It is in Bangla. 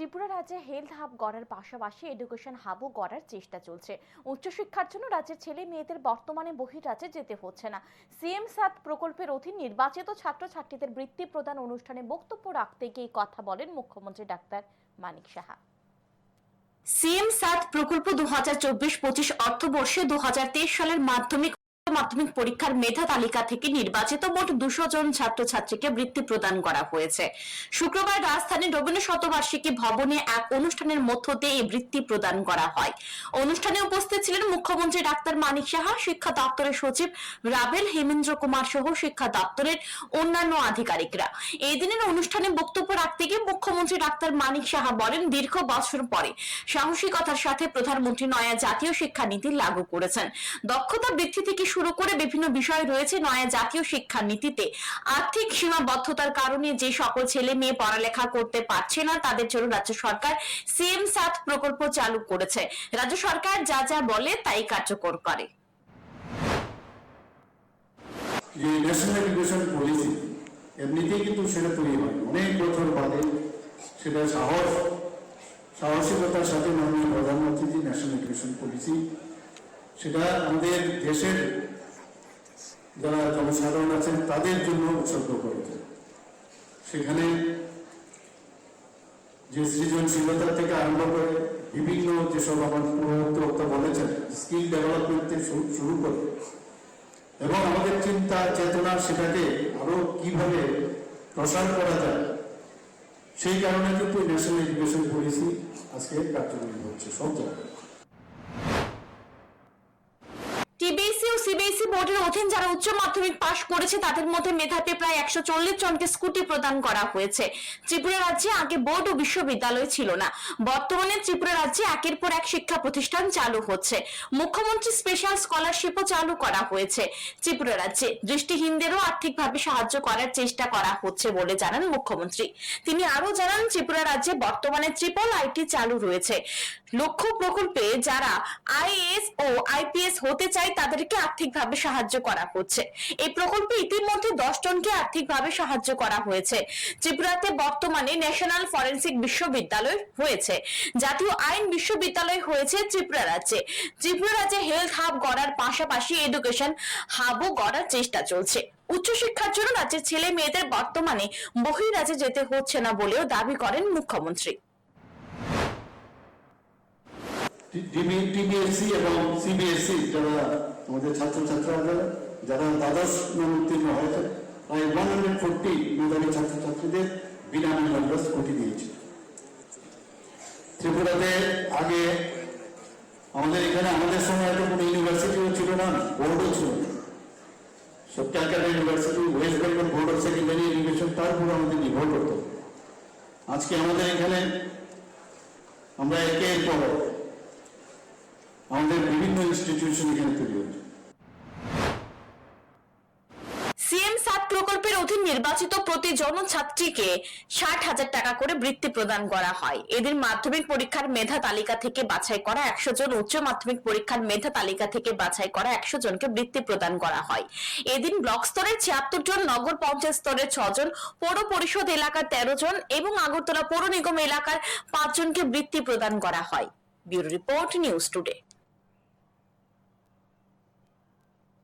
ত্রিপুরা রাজ্যে হেলথ হাব গড়ার পাশাপাশি এডুকেশন হাবও গড়ার চেষ্টা চলছে। উচ্চশিক্ষার জন্য রাজ্যের ছেলে মেয়েদের বর্তমানে বহিরাজ্যে যেতে হচ্ছে না। সিএম সাত প্রকল্পের অধীন নির্বাচিত ছাত্রছাত্রীদের বৃত্তি প্রদান অনুষ্ঠানে বক্তব্য রাখতে গিয়ে কথা বলেন মুখ্যমন্ত্রী ডাক্তার মানিক সাহা। সিএম সাত প্রকল্প দু হাজার চব্বিশ পঁচিশ অর্থবর্ষে দু হাজার তেইশ সালের মাধ্যমিক মাধ্যমিক পরীক্ষার মেধা তালিকা থেকে নির্বাচিত মোট দুশো জন ছাত্রছাত্রীকে বৃত্তি প্রদান করা হয়েছে। শুক্রবার রাজধানীর রবীন্দ্র শতবার্ষিকী ভবনে এক অনুষ্ঠানের মধ্য দিয়ে এই বৃত্তি প্রদান করা হয়। অনুষ্ঠানে উপস্থিত ছিলেন মুখ্যমন্ত্রী ডাক্তার মানিক সাহা, শিক্ষা দপ্তরের সচিব রাবেল হেমেন্দ্র কুমার সহ শিক্ষা দপ্তরের অন্যান্য আধিকারিকরা। এই দিনের অনুষ্ঠানে বক্তব্য রাখতে গিয়ে মুখ্যমন্ত্রী ডাক্তার মানিক সাহা বলেন, দীর্ঘ বছর পরে সাহসিকতার সাথে প্রধানমন্ত্রী নয়া জাতীয় শিক্ষা নীতি লাগু করেছেন। দক্ষতা বৃদ্ধি থেকে শুরু করে বিভিন্ন বিষয় রয়েছে নয়া জাতীয় শিক্ষা নীতিতে আর্থিক সীমাবদ্ধতার কারণে যে সকল ছেলে মেয়ে পড়ালেখা করতে পারছে না, তাদের জন্য রাজ্য সরকার সিএম সাত প্রকল্প চালু করেছে। রাজ্য সরকার যা যা বলে তাই কার্যকর করে। এমনিতেই কিন্তু সেটা তৈরি হয় অনেক বছর বাদে সেটা সাহস, সাহসিকতার সাথে মাননীয় প্রধানমন্ত্রী ন্যাশনাল এডুকেশন পলিসি সেটা আমাদের দেশের যারা জনসাধারণ আছেন, তাদের জন্য উৎসর্গ করেছে। সেখানে যে সৃজনশীলতা থেকে আরম্ভ করে বিভিন্ন যেসব আমার পূর্ববর্তী বলেছেন, স্কিল ডেভেলপমেন্ট শুরু করে, এবং আমাদের চিন্তা, চেতনা সেটাকে আরও কীভাবে প্রসার করা যায়, সেই কারণে কিন্তু ন্যাশনাল এডুকেশন পলিসি আজকে কার্যকরী হচ্ছে সব জায়গায় টিবিএসসি ও সিবিএসসি বোর্ডের অধীন যারা উচ্চ মাধ্যমিক পাশ করেছে, তাদের মধ্যে মেধাতে প্রায় একশো চল্লিশ জনকে স্কুটি প্রদান করা হয়েছে। ত্রিপুরা রাজ্যে আগে বোর্ড ও বিশ্ববিদ্যালয় ছিল না। বর্তমানে ত্রিপুরা রাজ্যে একের পর এক শিক্ষা প্রতিষ্ঠান চালু হচ্ছে। মুখ্যমন্ত্রী স্পেশাল স্কলারশিপও চালু করা হয়েছে ত্রিপুরা রাজ্যে। দৃষ্টিহীনদেরও আর্থিকভাবে সাহায্য করার চেষ্টা করা হচ্ছে বলে জানান মুখ্যমন্ত্রী। তিনি আরও জানান, ত্রিপুরা রাজ্যে বর্তমানে ট্রিপল আইটি চালু রয়েছে। লক্ষ্য প্রকল্পে যারা আইএএস ও আইপিএস হতে চায়, তাদেরকে আর্থিকভাবে সাহায্য করা হচ্ছে। এই প্রকল্পে ইতিমধ্যে দশ জনকে আর্থিকভাবে সাহায্য করা হয়েছে। ত্রিপুরাতে বর্তমানে ন্যাশনাল ফরেন্সিক বিশ্ববিদ্যালয় হয়েছে। জাতীয় আইন বিশ্ববিদ্যালয় হয়েছে ত্রিপুরা রাজ্যে। ত্রিপুরা রাজ্যে হেলথ হাব গড়ার পাশাপাশি এডুকেশন হাবও গড়ার চেষ্টা চলছে। উচ্চশিক্ষার জন্য রাজ্যের ছেলে মেয়েদের বর্তমানে বহিরাজ্যে যেতে হচ্ছে না বলেও দাবি করেন মুখ্যমন্ত্রী। টিবিএসসি এবং সিবিএসসি যারা আমাদের ছাত্রছাত্রীরা, যারা দ্বাদশ নাম উত্তীর্ণ হয়েছে, প্রায় ওয়ান হান্ড্রেড ফোরটি মেধাবী ছাত্রছাত্রীদের বিনামূল্যে আমরা স্কুটি দিয়েছি। ত্রিপুরাতে আগে আমাদের এখানে, আমাদের সময় এত কোনো ইউনিভার্সিটিও ছিল না বোর্ডও ছিল সব Calcutta university West Bengal board of secondary education তার উপর আমাদের নির্ভর করতো। আজকে আমাদের এখানে আমরা একে এর পর আমাদের বিভিন্ন ইনস্টিটিউশন এখানে তৈরি হচ্ছে সিএম সাত প্রকল্পের অধীন নির্বাচিত প্রতি জন ছাত্রীকে ষাট হাজার টাকা করে বৃত্তি প্রদান করা হয়। এদিন মাধ্যমিক পরীক্ষার মেধা তালিকা থেকে বাছাই করা একশো জন, উচ্চ মাধ্যমিক পরীক্ষার মেধা তালিকা থেকে বাছাই করা একশো জনকে বৃত্তি প্রদান করা হয়। এদিন ব্লক স্তরের ছিয়াত্তর জন, নগর পঞ্চায়েত স্তরের ছজন পৌর পরিষদ এলাকার তেরো জন এবং আগরতলা পৌর নিগম এলাকার পাঁচ জনকে বৃত্তি প্রদান করা হয়। Bureau report news today.